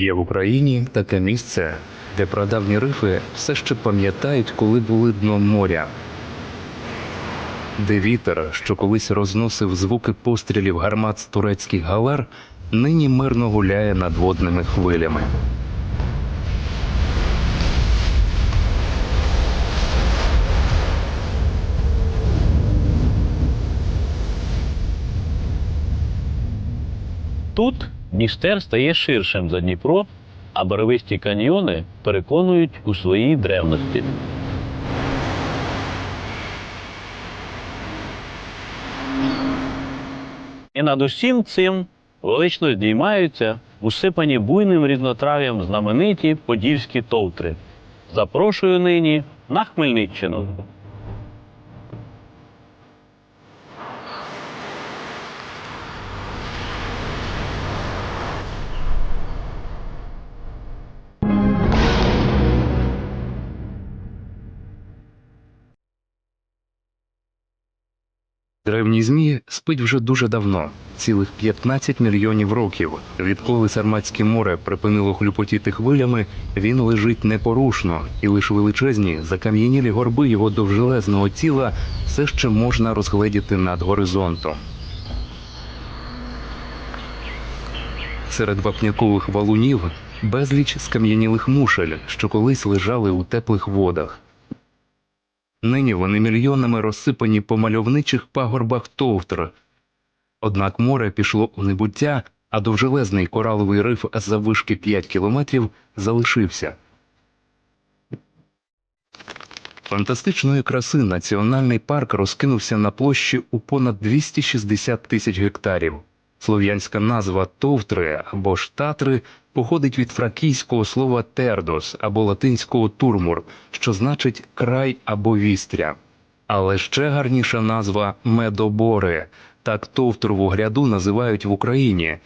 Є в Україні таке місце, де прадавні рифи все ще пам'ятають, коли були дном моря. Де вітер, що колись розносив звуки пострілів гармат з турецьких галер, нині мирно гуляє над водними хвилями. Тут Дністер стає ширшим за Дніпро, а барвисті каньйони переконують у своїй древності. І над усім цим велично здіймаються усипані буйним різнотрав'ям знамениті подільські товтри. Запрошую нині на Хмельниччину. Древній змій спить вже дуже давно, цілих 15 мільйонів років. Відколи Сарматське море припинило хлюпотіти хвилями, він лежить непорушно, і лише величезні закам'янілі горби його довжелезного тіла все ще можна розгледіти над горизонтом. Серед вапнякових валунів безліч скам'янілих мушель, що колись лежали у теплих водах. Нині вони мільйонами розсипані по мальовничих пагорбах Товтр. Однак море пішло у небуття, а довжелезний кораловий риф заввишки 5 кілометрів залишився. Фантастичної краси національний парк розкинувся на площі у понад 260 тисяч гектарів. Слов'янська назва Товтри або ж Татри походить від фракійського слова тердос або латинського турмур, що значить край або вістря. Але ще гарніша назва медобори. Так Товтрову гряду називають в Україні.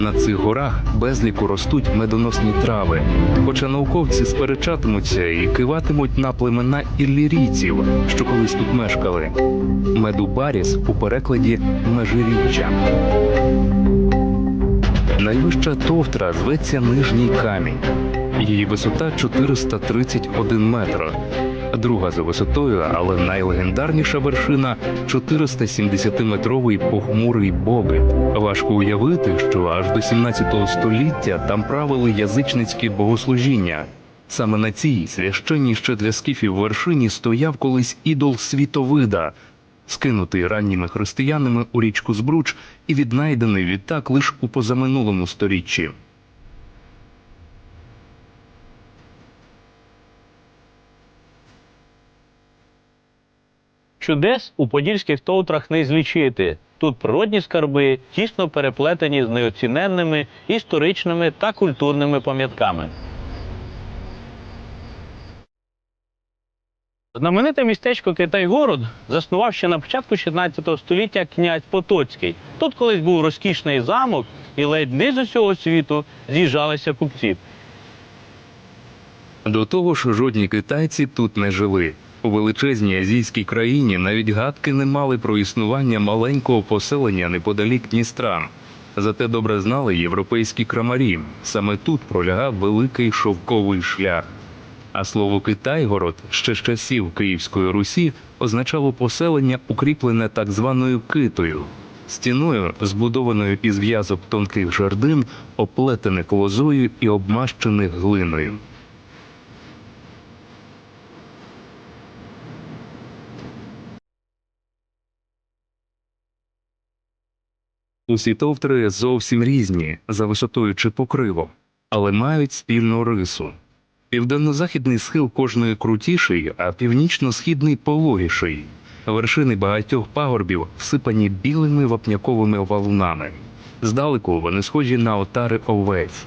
На цих горах безліку ростуть медоносні трави, хоча науковці сперечатимуться і киватимуть на племена іллірійців, що колись тут мешкали. Медубаріс у перекладі межиріччя. Найвища товтра зветься Нижній камінь. Її висота 431 метр. Друга за висотою, але найлегендарніша вершина 470-метровий похмурий бобит. Важко уявити, що аж до 17 століття там правили язичницькі богослужіння. Саме на цій священній ще для скіфів вершині стояв колись ідол світовида, скинутий ранніми християнами у річку Збруч і віднайдений відтак лише у позаминулому сторіччі. Чудес у подільських товтрах не злічити. Тут природні скарби тісно переплетені з неоціненними історичними та культурними пам'ятками. Знамените містечко Китай-Город заснував ще на початку 16 століття князь Потоцький. Тут колись був розкішний замок, і ледь не з усього світу з'їжджалися купці. До того ж, жодні китайці тут не жили. У величезній азійській країні навіть гадки не мали про існування маленького поселення неподалік Дністра. Зате добре знали європейські крамарі. Саме тут пролягав великий шовковий шлях. А слово Китайгород ще з часів Київської Русі означало поселення, укріплене так званою китою. Стіною, збудованою із в'язок тонких жердин, оплетених лозою і обмащених глиною. Усі товтри зовсім різні за висотою чи покривом, але мають спільну рису. Південно-західний схил кожної крутіший, а північно-східний пологіший. Вершини багатьох пагорбів всипані білими вапняковими валунами. Здалеку вони схожі на отари овець.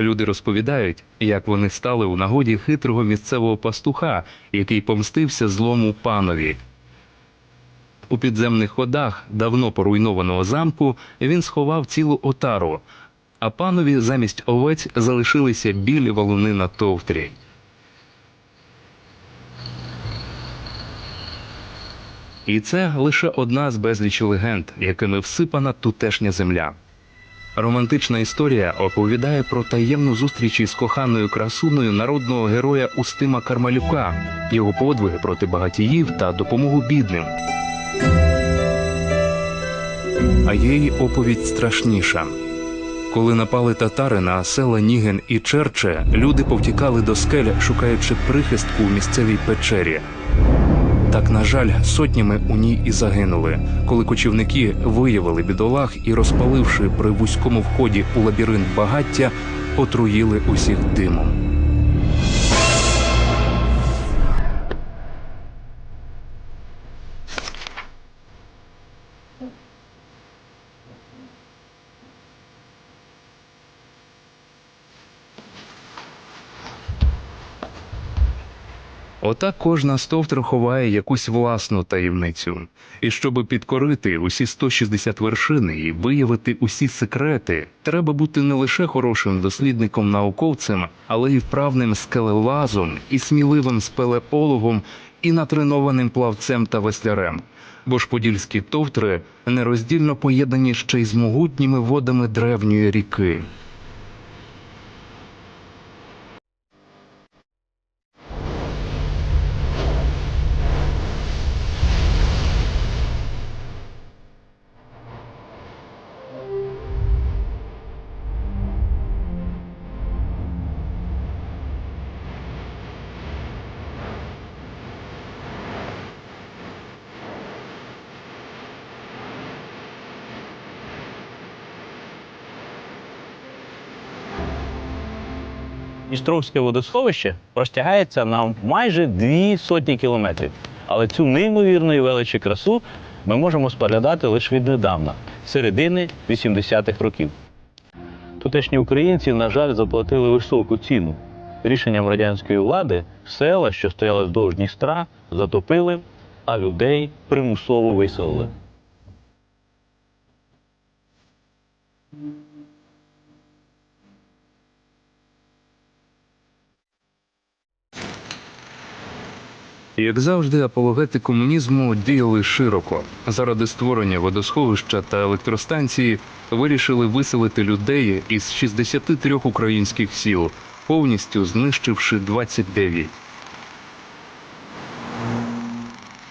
Люди розповідають, як вони стали у нагоді хитрого місцевого пастуха, який помстився злому панові. У підземних ходах давно поруйнованого замку він сховав цілу отару, а панові замість овець залишилися білі валуни на товтрі. І це лише одна з безлічі легенд, якими всипана тутешня земля. Романтична історія оповідає про таємну зустріч із коханою красуною народного героя Устима Кармалюка, його подвиги проти багатіїв та допомогу бідним. А є й оповідь страшніша. Коли напали татари на села Ніген і Черче, люди повтікали до скель, шукаючи прихистку у місцевій печері. Так, на жаль, сотнями у ній і загинули, коли кочівники виявили бідолах і, розпаливши при вузькому вході у лабіринт багаття, отруїли усіх димом. Отак кожна стовтра ховає якусь власну таємницю. І щоби підкорити усі 160 вершин і виявити усі секрети, треба бути не лише хорошим дослідником науковцем, але й вправним скелелазом, і сміливим спелеологом, і натренованим плавцем та веслярем. Бо ж подільські товтри нероздільно поєднані ще й з могутніми водами древньої ріки. Дністровське водосховище простягається на майже дві сотні кілометрів. Але цю неймовірну величі красу ми можемо споглядати лише віднедавна, середини 80-х років. Тутешні українці, на жаль, заплатили високу ціну. Рішенням радянської влади села, що стояли вздовж Дністра, затопили, а людей примусово виселили. Як завжди, апологети комунізму діяли широко. Заради створення водосховища та електростанції вирішили виселити людей із 63 українських сіл, повністю знищивши 29.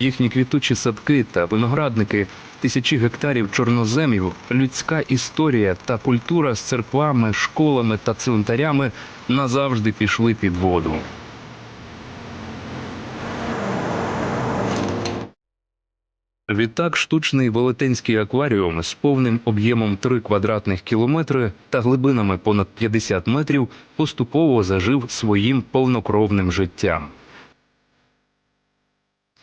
Їхні квітучі садки та виноградники, тисячі гектарів чорноземів, людська історія та культура з церквами, школами та цвинтарями назавжди пішли під воду. Відтак, штучний велетенський акваріум з повним об'ємом 3 квадратних кілометри та глибинами понад 50 метрів поступово зажив своїм повнокровним життям.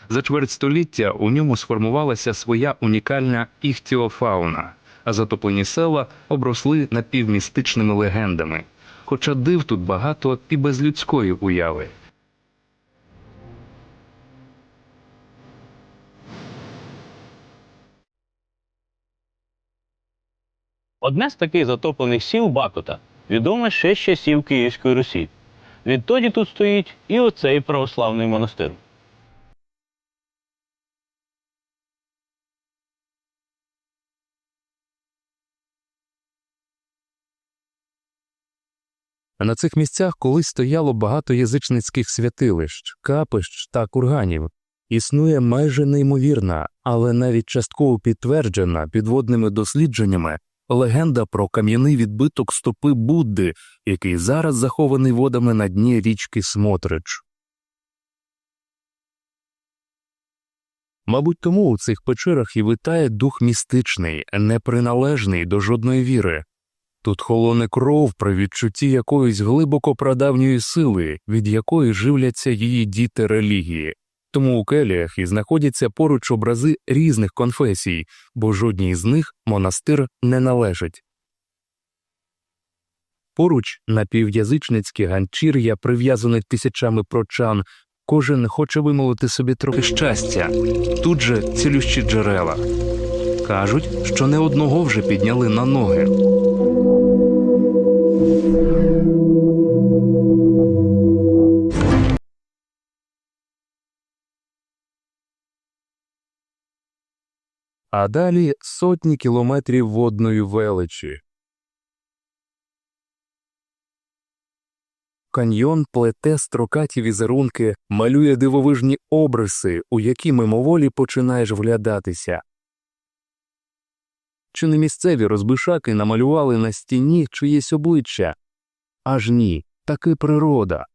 За чверть століття у ньому сформувалася своя унікальна іхтіофауна, а затоплені села обросли напівмістичними легендами. Хоча див тут багато і без людської уяви. Одне з таких затоплених сіл Бакота відоме ще з часів Київської Русі. Відтоді тут стоїть і оцей православний монастир. На цих місцях колись стояло багато язичницьких святилищ, капищ та курганів. Існує майже неймовірна, але навіть частково підтверджена підводними дослідженнями легенда про кам'яний відбиток стопи Будди, який зараз захований водами на дні річки Смотрич. Мабуть, тому у цих печерах і витає дух містичний, неприналежний до жодної віри. Тут холоне кров при відчутті якоїсь глибоко прадавньої сили, від якої живляться її діти релігії. Тому у келіях і знаходяться поруч образи різних конфесій, бо жодній з них монастир не належить. Поруч напів'язичницькі ганчір'я, прив'язані тисячами прочан, кожен хоче вимолити собі трохи щастя. Тут же цілющі джерела. Кажуть, що не одного вже підняли на ноги. А далі сотні кілометрів водної величі. Каньйон плете строкаті візерунки, малює дивовижні обриси, у які мимоволі починаєш вглядатися. Чи не місцеві розбишаки намалювали на стіні чиєсь обличчя? Аж ні, таки природа.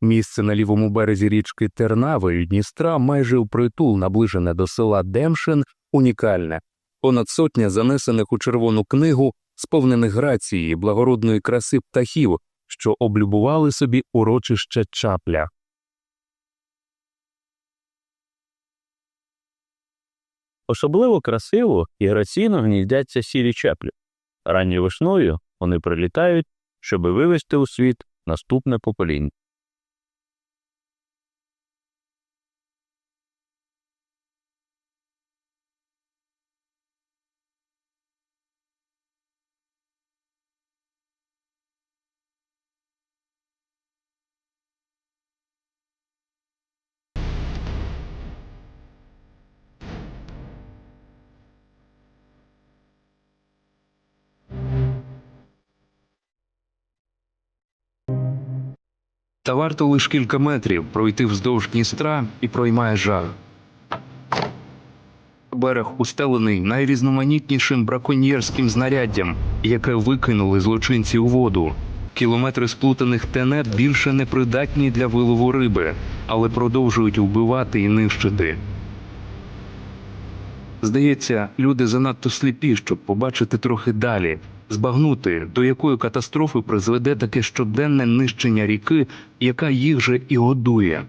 Місце на лівому березі річки Тернави і Дністра майже впритул наближене до села Демшин унікальне, понад сотня занесених у червону книгу, сповнених грації і благородної краси птахів, що облюбували собі урочище чапля. Особливо красиво і граційно гніздяться сірі чаплі. Ранньою весною вони прилітають, щоби вивести у світ наступне покоління. Та варто лише кілька метрів пройти вздовж Дністра і проймає жар. Берег устелений найрізноманітнішим браконьєрським знаряддям, яке викинули злочинці у воду. Кілометри сплутаних тенет більше не придатні для вилову риби, але продовжують вбивати і нищити. Здається, люди занадто сліпі, щоб побачити трохи далі, збагнути, до якої катастрофи призведе таке щоденне нищення ріки, яка їх же і годує.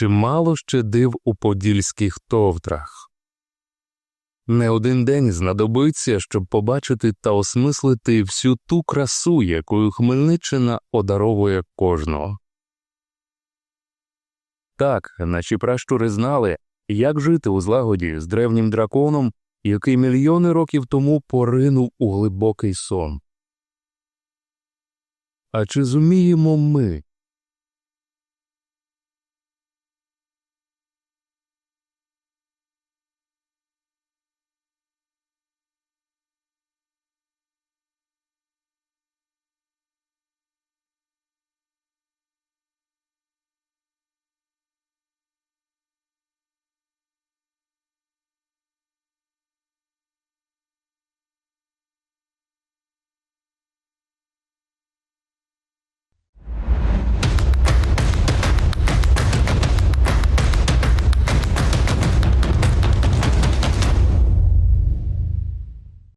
Чимало ще див у подільських товтрах. Не один день знадобиться, щоб побачити та осмислити всю ту красу, якою Хмельниччина одаровує кожного. Так, наші пращури знали, як жити у злагоді з древнім драконом, який мільйони років тому поринув у глибокий сон. А чи зуміємо ми